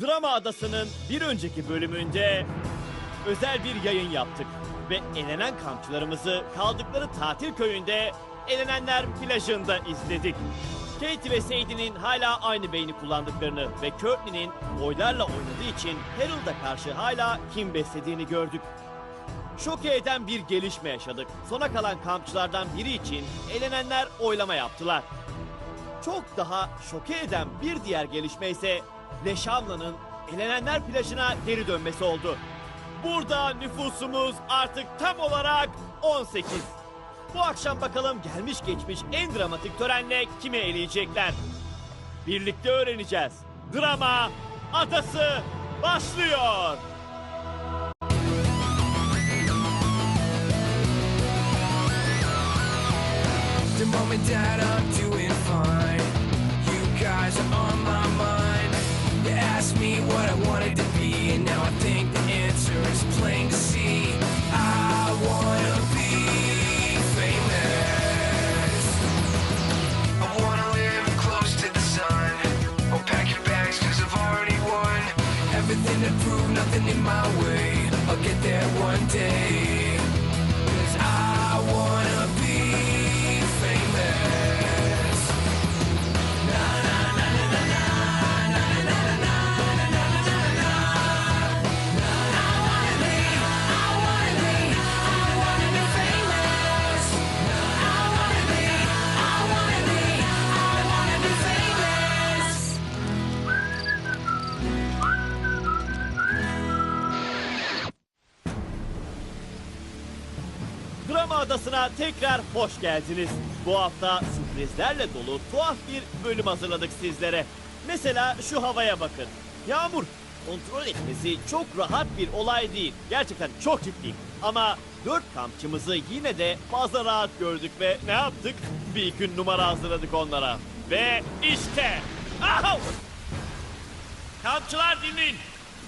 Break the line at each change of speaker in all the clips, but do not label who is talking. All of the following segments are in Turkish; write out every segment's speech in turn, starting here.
Drama Adası'nın bir önceki bölümünde özel bir yayın yaptık. Ve elenen kampçılarımızı kaldıkları tatil köyünde elenenler plajında izledik. Katie ve Sadie'nin hala aynı beyni kullandıklarını ve Courtney'nin boylarla oynadığı için Harold'a karşı hala kim beslediğini gördük. Şoke eden bir gelişme yaşadık. Sona kalan kampçılardan biri için elenenler oylama yaptılar. Çok daha şoke eden bir diğer gelişme ise Leşavla'nın elenenler plajına geri dönmesi oldu. Burada nüfusumuz artık tam olarak 18. Bu akşam bakalım gelmiş geçmiş en dramatik törenle kimi eleyecekler. Birlikte öğreneceğiz. Drama Adası başlıyor.
The I'm doing asked me what I wanted to be, and now I think the answer is plain to see. I wanna be famous. I wanna live close to the sun. Oh, pack your bags, cause I've already won. Everything to prove, nothing in my way. I'll get there one day. Cause I wanna
Adası'na tekrar hoş geldiniz. Bu hafta sürprizlerle dolu tuhaf bir bölüm hazırladık sizlere. Mesela şu havaya bakın. Yağmur. Kontrol etmesi çok rahat bir olay değil. Gerçekten çok ciddiyim. Ama dört kampçımızı yine de fazla rahat gördük ve ne yaptık? Bir gün numara hazırladık onlara. Ve işte. Ahav! Kampçılar dinleyin.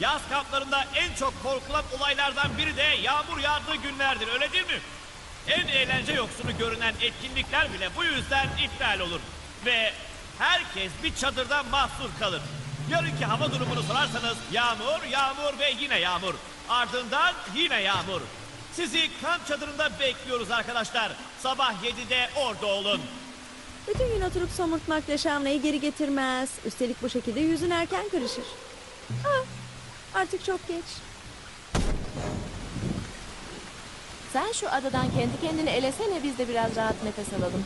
Yaz kamplarında en çok korkulan olaylardan biri de yağmur yağdığı günlerdir öyle değil mi? En eğlence yoksunu görünen etkinlikler bile bu yüzden iptal olur. Ve herkes bir çadırda mahsur kalır. Yarınki hava durumunu sorarsanız yağmur, yağmur ve yine yağmur. Ardından yine yağmur. Sizi kamp çadırında bekliyoruz arkadaşlar. Sabah 7'de orada olun.
Bütün gün oturup somurtmak yaşamlayı geri getirmez. Üstelik bu şekilde yüzün erken kırışır. Ah, artık çok geç.
Sen şu adadan kendi kendini elesene biz de biraz rahat nefes alalım.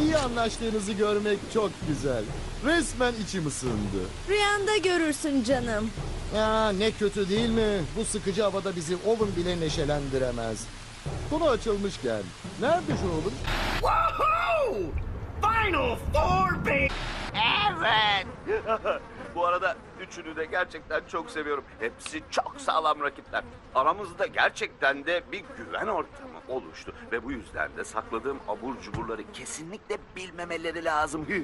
İyi anlaştığınızı görmek çok güzel. Resmen içim ısındı.
Rüyanda görürsün canım.
Ya ne kötü değil mi? Bu sıkıcı havada bizi Owen bile neşelendiremez. Konu açılmışken. Nerede şu Owen?
Bu arada üçünü de gerçekten çok seviyorum. Hepsi çok sağlam rakipler. Aramızda gerçekten de bir güven ortamı oluştu. Ve bu yüzden de sakladığım abur cuburları kesinlikle bilmemeleri lazım.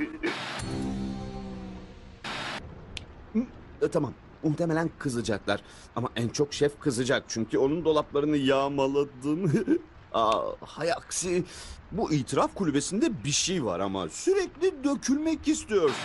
E, tamam. Muhtemelen kızacaklar. Ama en çok şef kızacak. Çünkü onun dolaplarını yağmaladım. Aa, hay aksi. Bu itiraf kulübesinde bir şey var ama sürekli dökülmek istiyorsun.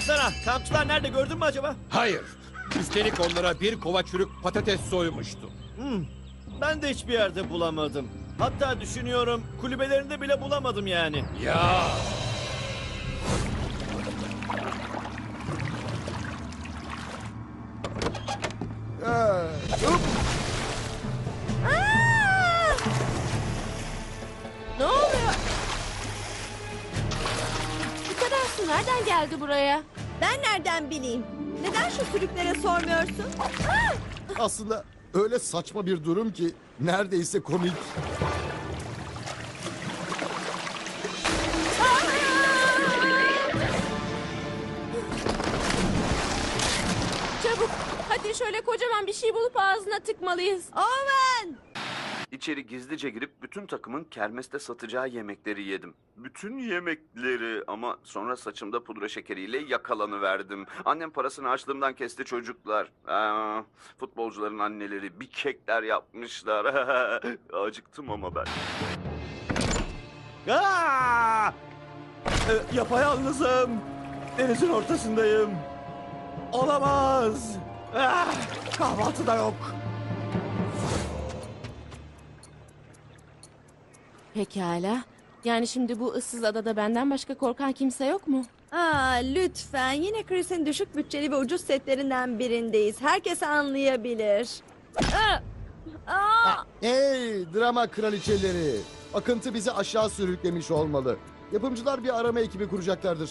Baksana kampçılar nerede gördün mü acaba?
Hayır. Üstelik onlara bir kova çürük patates soymuştu.
Ben de hiçbir yerde bulamadım. Hatta düşünüyorum kulübelerinde bile bulamadım yani.
Ya
Ben nereden bileyim? Neden şu sürüklere sormuyorsun? Ah!
Aslında öyle saçma bir durum ki neredeyse komik.
Çabuk hadi şöyle kocaman bir şey bulup ağzına tıkmalıyız.
Owen!
İçeri gizlice girip bütün takımın kermeste satacağı yemekleri yedim. Bütün yemekleri ama sonra saçımda pudra şekeriyle yakalanıverdim. Annem parasını harçlığımdan kesti çocuklar. Aa, futbolcuların anneleri bir kekler yapmışlar. Acıktım ama ben.
Aa! Ee, yapayalnızım. Denizin ortasındayım. Olamaz. Ah! Kahvaltı da yok.
Pekala. Yani şimdi bu ıssız adada benden başka korkan kimse yok mu?
Aa, lütfen yine Chris'in düşük bütçeli ve ucuz setlerinden birindeyiz. Herkes anlayabilir. Aa! Aa!
Hey drama kraliçeleri. Akıntı bizi aşağı sürüklemiş olmalı. Yapımcılar bir arama ekibi kuracaklardır.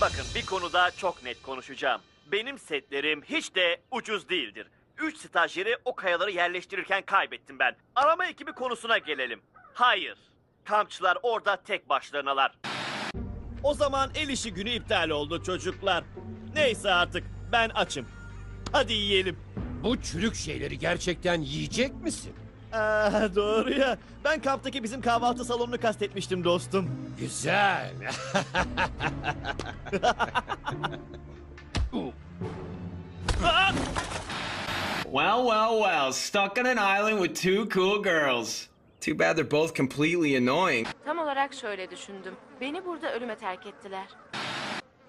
Bakın bir konuda çok net konuşacağım. Benim setlerim hiç de ucuz değildir. Üç stajyeri o kayaları yerleştirirken kaybettim ben. Arama ekibi konusuna gelelim. Hayır. Kampçılar orada tek başlarınalar. O zaman el işi günü iptal oldu çocuklar. Neyse artık ben açım. Hadi yiyelim.
Bu çürük şeyleri gerçekten yiyecek misin?
Aa, doğru ya. Ben kamptaki bizim kahvaltı salonunu kastetmiştim dostum.
Güzel.
Well, well, well. Stuck on an island with two cool girls. Too bad they're both completely annoying.
Tam olarak şöyle düşündüm. Beni burada ölüme terk ettiler.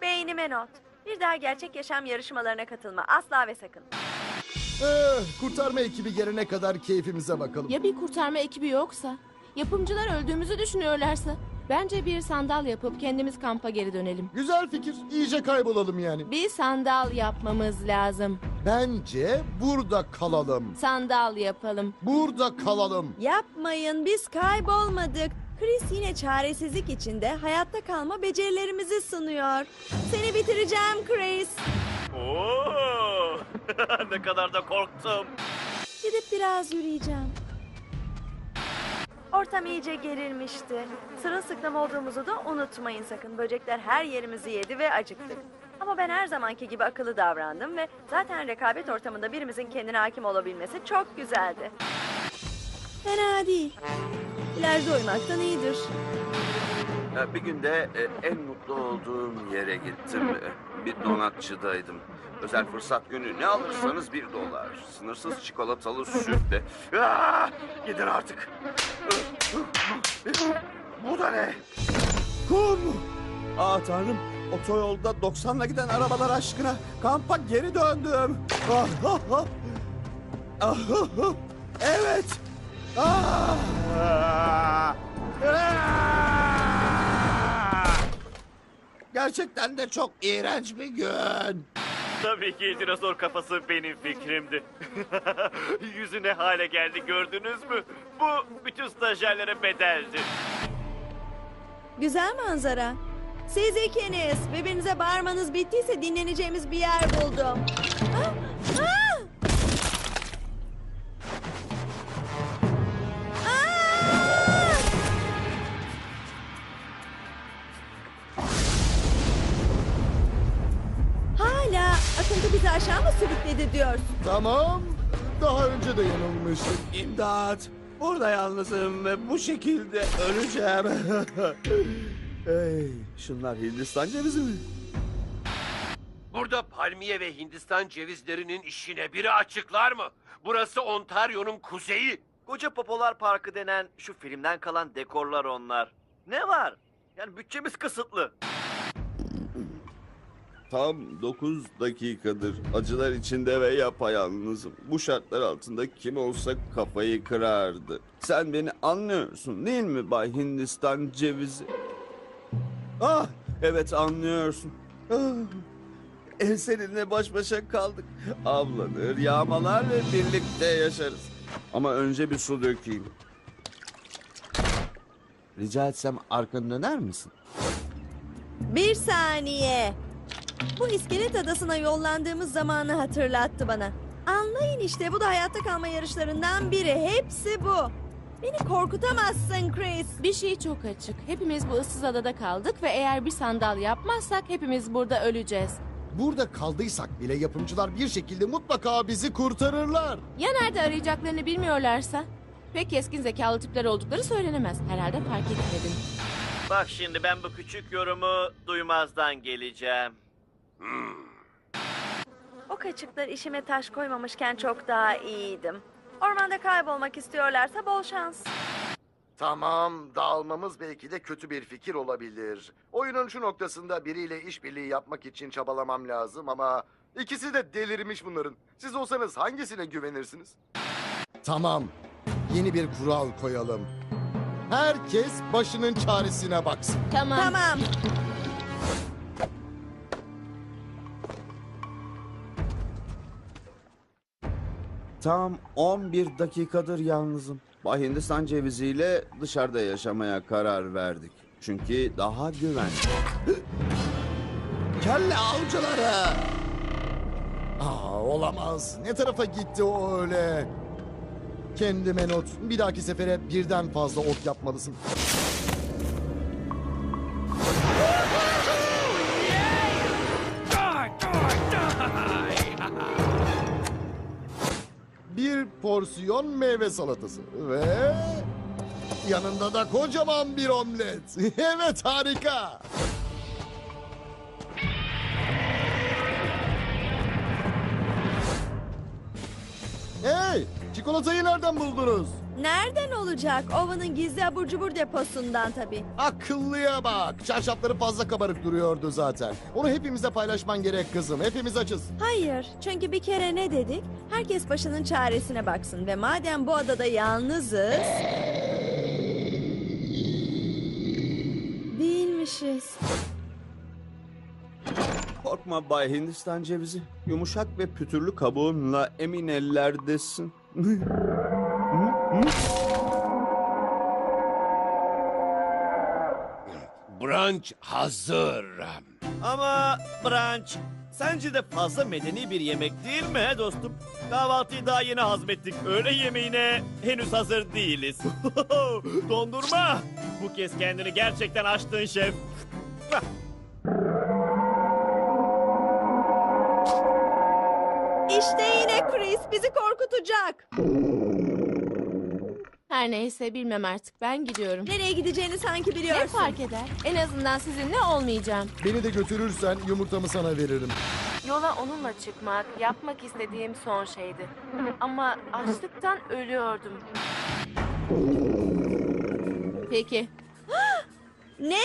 Beynime not. Bir daha gerçek yaşam yarışmalarına katılma. Asla ve sakın.
Eh, kurtarma ekibi gelene kadar keyfimize bakalım.
Ya bir kurtarma ekibi yoksa? Yapımcılar öldüğümüzü düşünüyorlarsa? Bence bir sandal yapıp kendimiz kampa geri dönelim.
Güzel fikir. İyice kaybolalım yani.
Bir sandal yapmamız lazım.
Bence burada kalalım.
Sandal yapalım.
Burada kalalım.
Yapmayın biz kaybolmadık. Chris yine çaresizlik içinde hayatta kalma becerilerimizi sunuyor. Seni bitireceğim Chris.
Oo! ne kadar da korktum.
Gidip biraz yürüyeceğim. Ortam iyice gerilmişti. Sırılsıklam olduğumuzu da unutmayın sakın. Böcekler her yerimizi yedi ve acıktık. Ama ben her zamanki gibi akıllı davrandım ve zaten rekabet ortamında birimizin kendine hakim olabilmesi çok güzeldi. Fena değil. İleride uyumaktan iyidir.
Bir günde e, en mutlu olduğum yere gittim. Bir donatçıdaydım. Özel fırsat günü ne alırsanız bir dolar. Sınırsız çikolatalı sütle. Aa, gidin artık. Bu da ne?
Kum. Aa tanrım. Otoyolda 90'la giden arabalar aşkına kampa geri döndüm. Ah, ah, ah. Ah, ah, ah. Evet. Ah. Ah. Ah. Gerçekten de çok iğrenç bir gün.
Tabii ki dinozor kafası benim fikrimdi. Yüzü ne hale geldi gördünüz mü? Bu bütün stajyerlere bedeldi.
Güzel manzara. Siz ikiniz birbirinize bağırmanız bittiyse dinleneceğimiz bir yer buldum. Ah! Sürükledi diyorsun?
Tamam. Daha önce de yanılmıştık.
İmdat. Burada yalnızım ve bu şekilde öleceğim. hey, şunlar Hindistan cevizi mi?
Burada palmiye ve Hindistan cevizlerinin işine biri açıklar mı? Burası Ontario'nun kuzeyi.
Koca Popolar Parkı denen şu filmden kalan dekorlar onlar. Ne var? Yani bütçemiz kısıtlı.
Tam 9 dakikadır acılar içinde ve yapayalnızım. Bu şartlar altında kim olsa kafayı kırardı. Sen beni anlıyorsun değil mi Bay Hindistan cevizi? Ah evet anlıyorsun. Ah, el seninle baş başa kaldık. Avlanır, yağmalar ve birlikte yaşarız. Ama önce bir su dökeyim. Rica etsem arkanı döner misin?
Bir saniye. Bu iskelet adasına yollandığımız zamanı hatırlattı bana. Anlayın işte bu da hayatta kalma yarışlarından biri. Hepsi bu. Beni korkutamazsın Chris.
Bir şey çok açık. Hepimiz bu ıssız adada kaldık ve eğer bir sandal yapmazsak hepimiz burada öleceğiz.
Burada kaldıysak bile yapımcılar bir şekilde mutlaka bizi kurtarırlar.
Ya nerede arayacaklarını bilmiyorlarsa? Pek keskin zekalı tipler oldukları söylenemez. Herhalde fark etmedim.
Bak şimdi ben bu küçük yorumu duymazdan geleceğim.
O kaçıklar işime taş koymamışken çok daha iyiydim. Ormanda kaybolmak istiyorlarsa bol şans.
Tamam, dağılmamız belki de kötü bir fikir olabilir. Oyunun şu noktasında biriyle işbirliği yapmak için çabalamam lazım ama ikisi de delirmiş bunların. Siz olsanız hangisine güvenirsiniz? Tamam, yeni bir kural koyalım. Herkes başının çaresine baksın.
Tamam.
Tamam.
Tam 11 dakikadır yalnızım. Bay Hindistan ceviziyle dışarıda yaşamaya karar verdik. Çünkü daha güvenli. Kelle avcıları!
Aa, olamaz. Ne tarafa gitti o öyle? Kendime not. Bir dahaki sefere birden fazla ok yapmalısın. Porsiyon meyve salatası ve yanında da kocaman bir omlet. evet harika. Hey, çikolatayı nereden buldunuz?
Nereden olacak? Ova'nın gizli abur cubur deposundan tabii.
Akıllıya bak. Çarşafları fazla kabarık duruyordu zaten. Onu hepimize paylaşman gerek kızım. Hepimiz açız.
Hayır, çünkü bir kere ne dedik? Herkes başının çaresine baksın ve madem bu adada yalnızız... Değilmişiz.
Korkma Bay Hindistan cevizi. Yumuşak ve pütürlü kabuğunla emin ellerdesin.
Brunch hazır.
Ama brunch sence de fazla medeni bir yemek değil mi he dostum? Kahvaltıyı daha yeni hazmettik. Öğle yemeğine henüz hazır değiliz. Dondurma. Bu kez kendini gerçekten aştın şef.
İşte yine Chris bizi korkutacak.
Her neyse bilmem artık. Ben gidiyorum.
Nereye gideceğini sanki
Ne
biliyorsun.
fark eder? En azından sizinle olmayacağım.
Beni de götürürsen yumurtamı sana veririm.
Yola onunla çıkmak, yapmak istediğim son şeydi. Ama açlıktan ölüyordum. Peki.
Ne?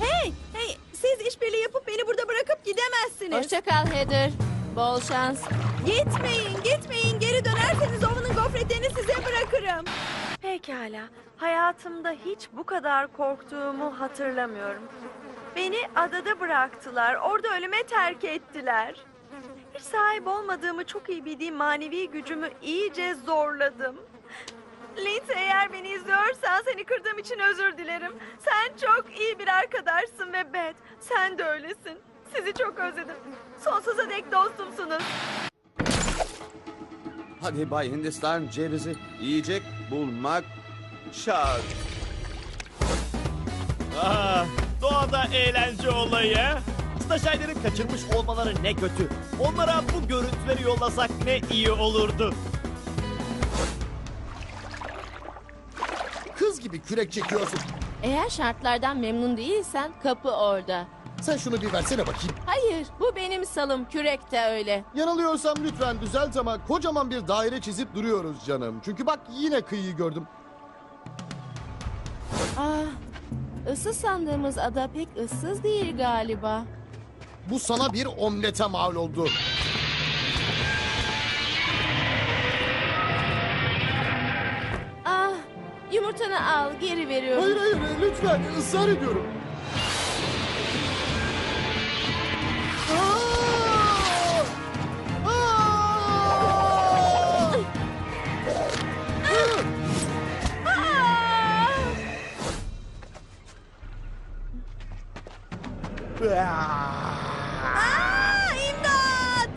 Hey, hey, siz işbirliği yapıp beni burada bırakıp gidemezsiniz.
Hoşça kal Heather. Bol şans.
Gitmeyin, gitmeyin. Geri dönerseniz Ova'nın gofretlerini size bırakırım. Pekala. Hayatımda hiç bu kadar korktuğumu hatırlamıyorum. Beni adada bıraktılar. Orada ölüme terk ettiler. Hiç sahip olmadığımı çok iyi bildiğim manevi gücümü iyice zorladım. Lindsay eğer beni izliyorsan seni kırdığım için özür dilerim. Sen çok iyi bir arkadaşsın ve Beth sen de öylesin. Sizi çok özledim. Sonsuza dek dostumsunuz.
Hadi Bay Hindistan cevizi yiyecek bulmak şart.
Ah, doğada eğlence olayı. Stajyerlerin kaçırmış olmaları ne kötü. Onlara bu görüntüleri yollasak ne iyi olurdu.
Kız gibi kürek çekiyorsun.
Eğer şartlardan memnun değilsen kapı orada.
Sen şunu bir versene bakayım.
Hayır, bu benim salım. Kürek de öyle.
Yanılıyorsam lütfen düzelt ama kocaman bir daire çizip duruyoruz canım. Çünkü bak yine kıyıyı gördüm.
Ah, ıssız sandığımız ada pek ıssız değil galiba.
Bu sana bir omlete mal oldu.
Ah, yumurtanı al, geri veriyorum.
Hayır hayır lütfen ısrar ediyorum. Aa,
imdat!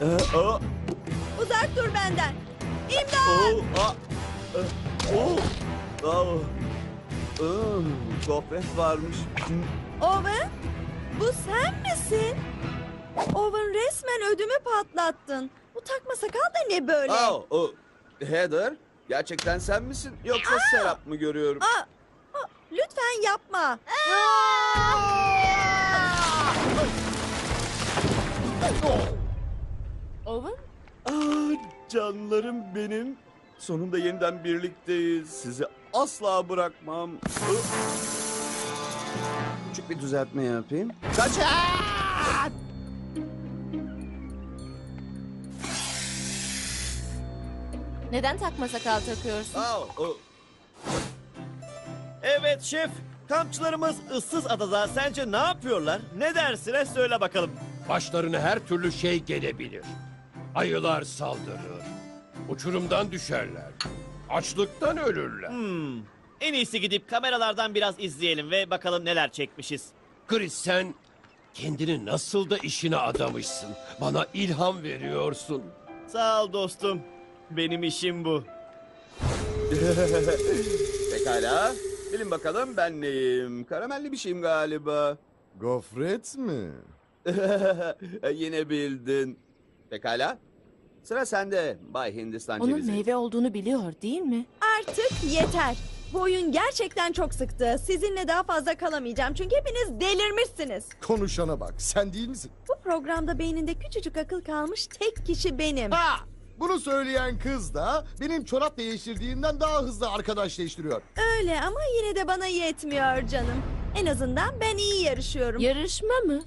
Ee,
Uzak dur benden. İmdat!
e, ıı, gofret varmış.
Owen, bu sen misin? Owen resmen ödümü patlattın. Bu takma sakal da ne böyle?
Aa, o Heather, gerçekten sen misin yoksa Serap mı görüyorum?
Aa, aa, lütfen yapma.
Owen?
Aa, canlarım benim. Sonunda yeniden birlikteyiz. Sizi asla bırakmam. Küçük bir düzeltme yapayım. Kaçın!
Neden takma sakal takıyorsun?
Aa, o-
Evet şef. Kampçılarımız ıssız adada sence ne yapıyorlar? Ne dersine söyle bakalım.
Başlarına her türlü şey gelebilir. Ayılar saldırır. Uçurumdan düşerler. Açlıktan ölürler.
Hmm. En iyisi gidip kameralardan biraz izleyelim ve bakalım neler çekmişiz.
Chris sen kendini nasıl da işine adamışsın. Bana ilham veriyorsun.
Sağ ol dostum. Benim işim bu.
Pekala. Bilin bakalım ben neyim? Karamelli bir şeyim galiba.
Gofret mi?
Yine bildin. Pekala. Sıra sende Bay Hindistan
Onun
cevizi.
meyve olduğunu biliyor değil mi?
Artık yeter. Bu oyun gerçekten çok sıktı. Sizinle daha fazla kalamayacağım çünkü hepiniz delirmişsiniz.
Konuşana bak. Sen değil misin?
Bu programda beyninde küçücük akıl kalmış tek kişi benim.
Ha! Bunu söyleyen kız da benim çorap değiştirdiğimden daha hızlı arkadaşleştiriyor.
Öyle ama yine de bana yetmiyor canım. En azından ben iyi yarışıyorum.
Yarışma mı?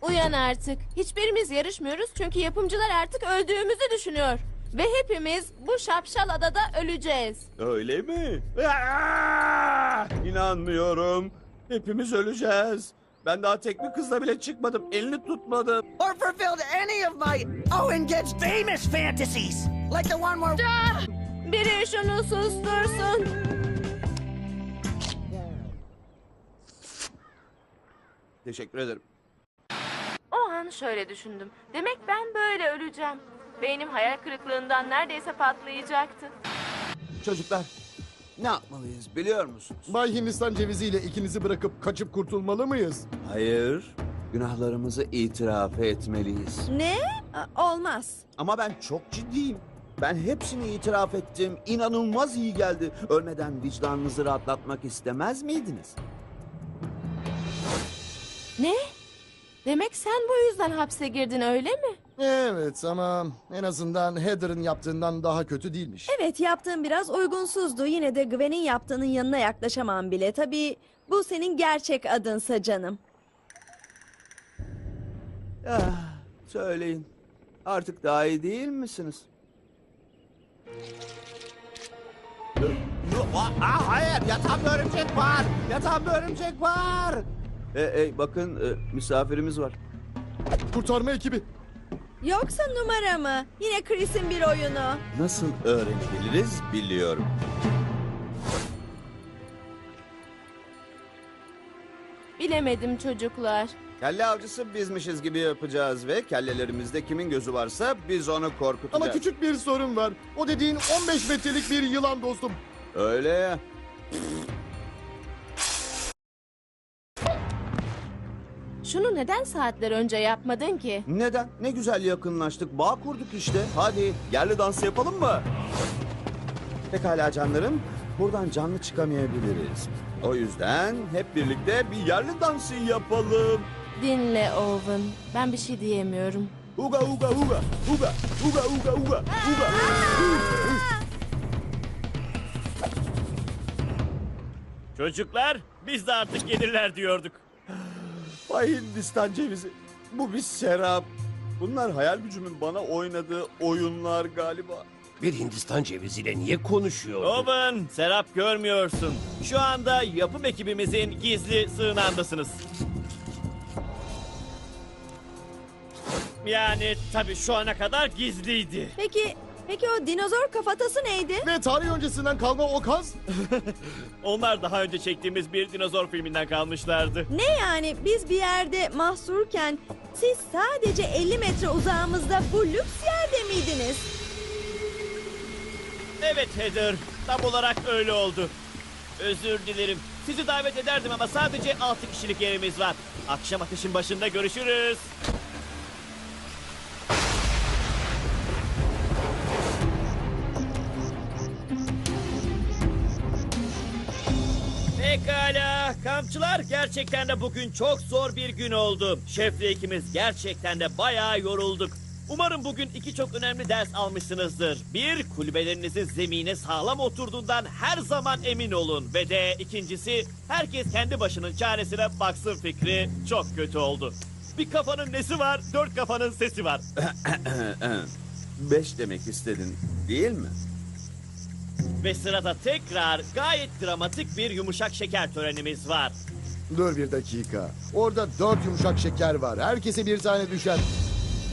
Uyan artık. Hiçbirimiz yarışmıyoruz çünkü yapımcılar artık öldüğümüzü düşünüyor. Ve hepimiz bu şapşal adada öleceğiz.
Öyle mi? Aa! İnanmıyorum. Hepimiz öleceğiz. Ben daha tek bir kızla bile çıkmadım. Elini tutmadım.
or fulfilled any of my Owen gets famous fantasies, like the one where.
Biri şunu sustursun.
Teşekkür ederim.
O an şöyle düşündüm. Demek ben böyle öleceğim. Beynim hayal kırıklığından neredeyse patlayacaktı.
Çocuklar ne yapmalıyız biliyor musunuz?
Bay Hindistan ceviziyle ikinizi bırakıp kaçıp kurtulmalı mıyız?
Hayır. Günahlarımızı itiraf etmeliyiz.
Ne? Olmaz.
Ama ben çok ciddiyim. Ben hepsini itiraf ettim. İnanılmaz iyi geldi. Ölmeden vicdanınızı rahatlatmak istemez miydiniz?
Ne? Demek sen bu yüzden hapse girdin öyle mi?
Evet ama en azından Heather'ın yaptığından daha kötü değilmiş.
Evet yaptığın biraz uygunsuzdu. Yine de Gwen'in yaptığının yanına yaklaşamam bile. Tabii bu senin gerçek adınsa canım.
Ah, söyleyin. Artık daha iyi değil misiniz? Aa, hayır, yatağımda örümcek var. Yatağımda örümcek var. E, e, bakın e, misafirimiz var.
Kurtarma ekibi.
Yoksa numara mı? Yine Chris'in bir oyunu.
Nasıl öğrenebiliriz biliyorum.
Bilemedim çocuklar.
Kelle avcısı bizmişiz gibi yapacağız ve kellelerimizde kimin gözü varsa biz onu korkutacağız.
Ama küçük bir sorun var. O dediğin 15 metrelik bir yılan dostum.
Öyle ya.
Şunu neden saatler önce yapmadın ki?
Neden? Ne güzel yakınlaştık. Bağ kurduk işte. Hadi yerli dans yapalım mı? Pekala canlarım. Buradan canlı çıkamayabiliriz. O yüzden hep birlikte bir yerli dansı yapalım.
Dinle Owen. Ben bir şey diyemiyorum.
Uga uga uga. Uga uga uga uga. Uga.
Çocuklar biz de artık gelirler diyorduk.
Vay Hindistan cevizi. Bu bir serap. Bunlar hayal gücümün bana oynadığı oyunlar galiba.
Bir Hindistan ceviziyle niye konuşuyor?
Owen, Serap görmüyorsun. Şu anda yapım ekibimizin gizli sığınağındasınız. Yani tabii şu ana kadar gizliydi.
Peki, peki o dinozor kafatası neydi?
Ve tarih öncesinden kalma o kaz.
Onlar daha önce çektiğimiz bir dinozor filminden kalmışlardı.
Ne yani biz bir yerde mahsurken siz sadece 50 metre uzağımızda bu lüks yerde miydiniz?
Evet Heather, tam olarak öyle oldu. Özür dilerim. Sizi davet ederdim ama sadece 6 kişilik yerimiz var. Akşam ateşin başında görüşürüz. Pekala. Kampçılar gerçekten de bugün çok zor bir gün oldu. Şefle ikimiz gerçekten de bayağı yorulduk. Umarım bugün iki çok önemli ders almışsınızdır. Bir, kulübelerinizin zemine sağlam oturduğundan her zaman emin olun. Ve de ikincisi, herkes kendi başının çaresine baksın fikri çok kötü oldu. Bir kafanın nesi var, dört kafanın sesi var.
Beş demek istedin değil mi?
Ve sırada tekrar gayet dramatik bir yumuşak şeker törenimiz var.
Dur bir dakika. Orada dört yumuşak şeker var. Herkese bir tane düşer.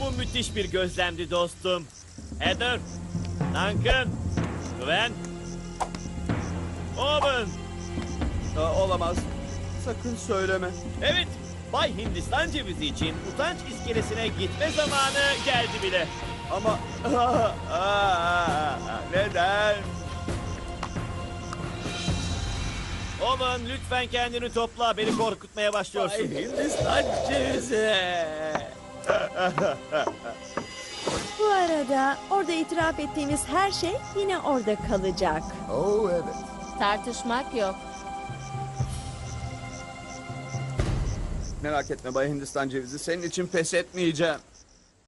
Bu müthiş bir gözlemdi dostum. Heather, Duncan, Gwen, Owen.
Aa, olamaz. Sakın söyleme.
Evet, Bay Hindistan cevizi için utanç iskelesine gitme zamanı geldi bile.
Ama neden?
Owen lütfen kendini topla, beni korkutmaya başlıyorsun.
Hindistan cevizi.
Bu arada orada itiraf ettiğimiz her şey yine orada kalacak.
Oh evet.
Tartışmak yok.
Merak etme Bay Hindistan cevizi senin için pes etmeyeceğim.